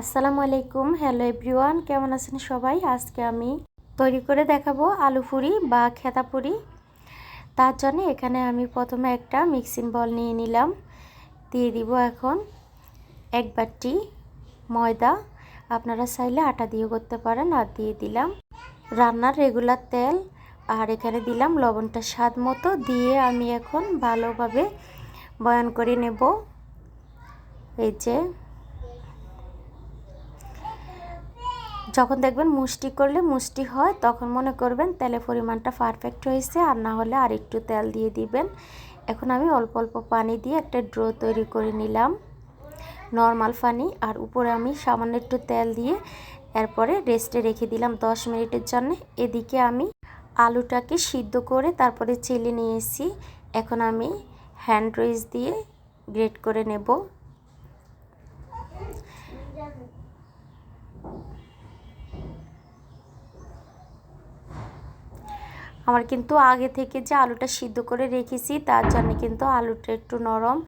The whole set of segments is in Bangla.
আসসালামু আলাইকুম, হ্যালো এভরিওয়ান, কেমন আছেন সবাই? আজকে আমি তৈরি করে দেখাবো আলু পুরি বা খেতা পুরি। তার জন্য এখানে আমি প্রথমে একটা মিক্সিং বল নিয়ে নিলাম। দিয়ে দিব এখন এক বাটি ময়দা। আপনারা চাইলে আটা দিয়ে করতে পারেন, আর দিয়ে দিলাম রান্নার রেগুলার তেল। আর এখানে দিলাম লবণটা স্বাদ মতো। দিয়ে আমি এখন ভালোভাবে বয়ান করে নেব। এই যে যখন দেখবেন মুষ্টি করলে মুষ্টি হয়, তখন মনে করবেন তেলের পরিমাণটা পারফেক্ট হয়েছে আর না হলে আর একটু তেল দিয়ে দিবেন। এখন আমি অল্প অল্প পানি দিয়ে একটা ড্রো তৈরি করে নিলাম। নর্মাল পানি আর উপরে আমি সামান্য একটু তেল দিয়ে এরপরে রেস্টে রেখে দিলাম দশ মিনিটের জন্য। এদিকে আমি আলুটাকে সিদ্ধ করে তারপরে চেলে নিয়ে এসেছি এখন আমি হ্যান্ড রয়েস দিয়ে গ্রেট করে নেব। আমার কিন্তু আগে থেকে যে আলুটা সিদ্ধ করে রেখেছি, তার জন্য কিন্তু আলুটা একটু নরম।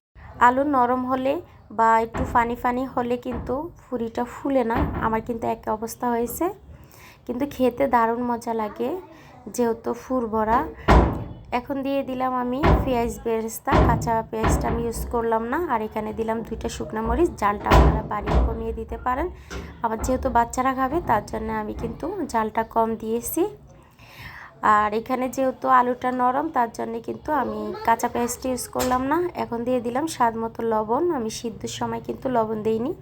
আলু নরম হলে বা একটু ফানি ফানি হলে কিন্তু ফুরিটা ফুলে না, আমার কিন্তু এক অবস্থা হয়েছে। কিন্তু খেতে দারুণ মজা লাগে, যেহেতু ফুর ভরা। এখন দিয়ে দিলাম আমি পেঁয়াজ বেরেস্তা, কাঁচা পেঁয়াজটা আমি ইউজ করলাম না, আর এখানে দিলাম দুইটা শুকনো মরিচ, জালটা আপনারা বাড়িয়ে কমিয়ে দিতে পারেন। আবার যেহেতু বাচ্চারা খাবে, তার জন্য আমি কিন্তু জালটা কম দিয়েছি। আর এখানে যেহেতু আলুটা নরম, তার জন্যে কিন্তু আমি কাঁচা পেঁয়াজটা ইউজ করলাম না। এখন দিয়ে দিলাম স্বাদ মতো লবণ। আমি সিদ্ধর সময় কিন্তু লবণ দিইনি।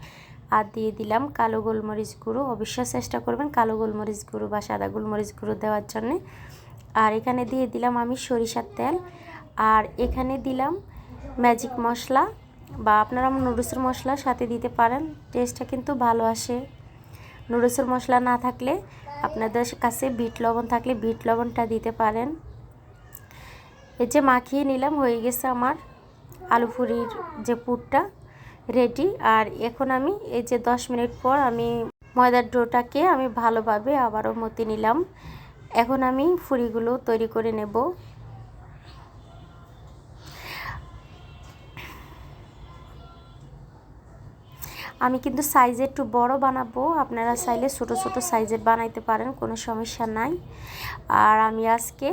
আর দিয়ে দিলাম কালো গোলমরিচ গুঁড়ো। অবশ্যই চেষ্টা করবেন কালো গোলমরিচ গুঁড়ো বা সাদা গোলমরিচ গুঁড়ো দেওয়ার জন্যে। আর এখানে দিয়ে দিলাম আমি সরিষার তেল। আর এখানে দিলাম ম্যাজিক মশলা বা আপনারা নুডলসের মশলা সাথে দিতে পারেন। টেস্টটা কিন্তু ভালো আসে। নুডলসের মশলা না থাকলে আপনাদের কাছে বিট লবণ থাকলে বিট লবণটা দিতে পারেন। এই যে মাখিয়ে নিলাম, হয়ে গেছে আমার আলু পুরির যে পুরটা রেডি আর এখন আমি এই যে দশ মিনিট পর আমি ময়দার ডোটাকে আমি ভালোভাবে আবারও মতি নিলাম। এখন আমি ফুরিগুলো তৈরি করে নেব। আমি কিন্তু সাইজে একটু বড় বানাবো। আপনারা চাইলে ছোট ছোট সাইজের বানাইতে পারেন, কোনো সমস্যা নাই। আর আমি আজকে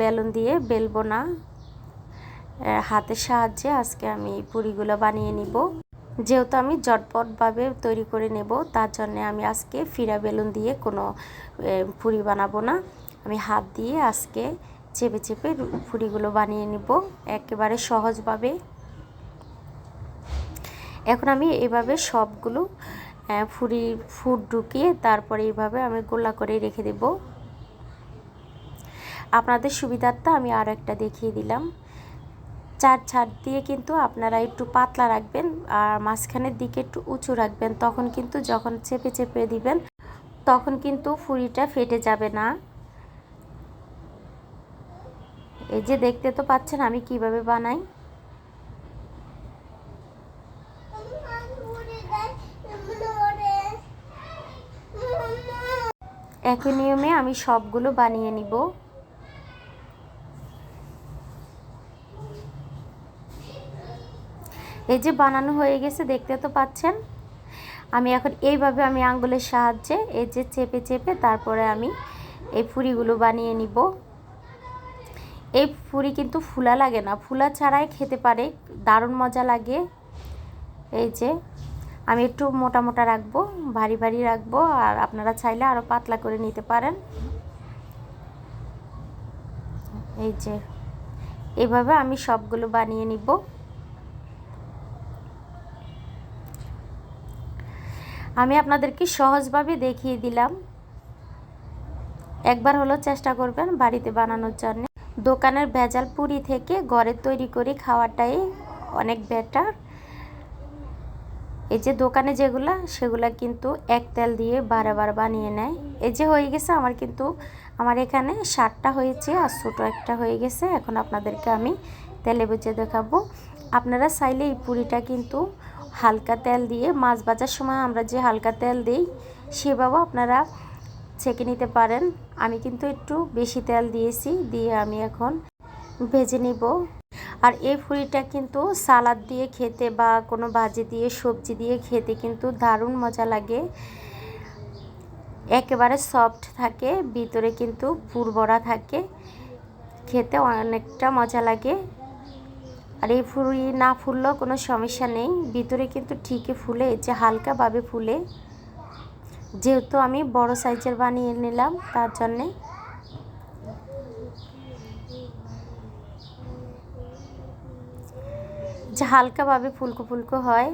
বেলুন দিয়ে বেলবো না। হাতের সাহায্যে আজকে আমি পুরিগুলো বানিয়ে নিব। যেহেতু আমি জটপটভাবে তৈরি করে নেব, তার জন্য আমি আজকে ফিরা বেলুন দিয়ে কোনো পুরি বানাবো না। আমি হাত দিয়ে আজকে চেপে চেপে পুরিগুলো বানিয়ে নিব। একেবারে সহজভাবে। এখন আমি এভাবে সবগুলো ফুরি ফুড ঢুকিয়ে তারপরে এইভাবে আমি গোলা করে রেখে দেব। আপনাদের সুবিধার্থে আমি আর একটা দেখিয়ে দিলাম। চার ছাড় দিয়ে কিন্তু আপনারা একটু পাতলা রাখবেন আর মাঝখানের দিকে একটু উঁচু রাখবেন, তখন কিন্তু যখন চেপে চেপে দিবেন, তখন কিন্তু ফুরিটা ফেটে যাবে না। এই যে দেখতে তো পাচ্ছেন আমি কীভাবে বানাই। একই নিয়মে আমি সবগুলো বানিয়ে নিব। এই যে বানানো হয়ে গেছে, দেখতে তো পাচ্ছেন। আমি এখন এইভাবে আমি আঙ্গুলের সাহায্যে এই যে চেপে চেপে তারপরে আমি এই ফুরিগুলো বানিয়ে নিব। এই ফুরি কিন্তু ফুলা লাগে না। ফুলা ছাড়াই খেতে পারে, দারুণ মজা লাগে। এই যে আমি একটু মোটা মোটা রাখব, ভারী ভারী রাখব, আর আপনারা চাইলে আরও পাতলা করে নিতে পারেন। এই যে, এভাবে আমি সবগুলো বানিয়ে নিব। আমি আপনাদেরকে সহজভাবে দেখিয়ে দিলাম। একবার হলো চেষ্টা করবেন বাড়িতে বানানোর জন্য। দোকানের ভেজাল পুরি থেকে ঘরে তৈরি করে খাওয়াটাই অনেক বেটার এই যে দোকানে যেগুলা, সেগুলা কিন্তু এক তেল দিয়ে বারবার বানিয়ে নেয়। এই যে হয়ে গেছে, আমার কিন্তু, আমার এখানে সাতটা হয়েছে আর ছোটো একটা হয়ে গেছে। এখন আপনাদেরকে আমি তেলে বেঁচে দেখাবো। আপনারা চাইলে এই পুরিটা কিন্তু হালকা তেল দিয়ে, মাছ ভাজার সময় আমরা যে হালকা তেল দিই সেভাবেও আপনারা ছেঁকে নিতে পারেন। আমি কিন্তু একটু বেশি তেল দিয়েছি, দিয়ে আমি এখন ভেজে নিব। আর এই ফুরিটা কিন্তু সালাদ দিয়ে খেতে বা কোনো ভাজি দিয়ে, সবজি দিয়ে খেতে কিন্তু দারুণ মজা লাগে। একেবারে সফট থাকে, ভিতরে কিন্তু পুরবড়া থাকে, খেতে অনেকটা মজা লাগে। আর এই ফুরি না ফুললেও কোনো সমস্যা নেই, ভিতরে কিন্তু ঠিকই ফুলে যে হালকাভাবে ফুলে। যেহেতু আমি বড় সাইজের বানিয়ে নিলাম, তার জন্যে যে হালকাভাবে ফুলকো ফুলকো হয়।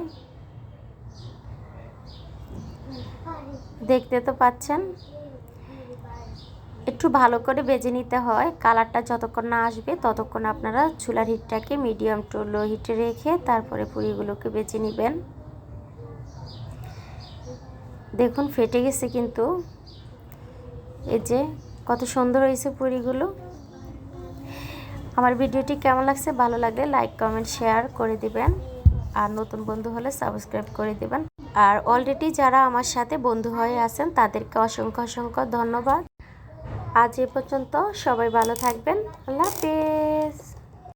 দেখতে তো পাচ্ছেন। একটু ভালো করে বেজে নিতে হয়। কালারটা যতক্ষণ না আসবে ততক্ষণ আপনারা চুলার হিটটাকে মিডিয়াম টু লো হিটে রেখে তারপরে পুরিগুলোকে বেজে নেবেন। দেখুন, ফেটে গেছে কিন্তু। এই যে কত সুন্দর হয়েছে পুরিগুলো। আমার ভিডিওটি কেমন লাগছে ভালো লাগলে লাইক কমেন্ট শেয়ার করে দিবেন। আর নতুন বন্ধু হলে সাবস্ক্রাইব করে দিবেন। আর অলরেডি যারা আমার সাথে বন্ধু হয়ে আছেন, তাদেরকে অসংখ্য অসংখ্য ধন্যবাদ। আজ এ পর্যন্ত সবাই ভালো থাকবেন। আল্লাহ হাফেজ।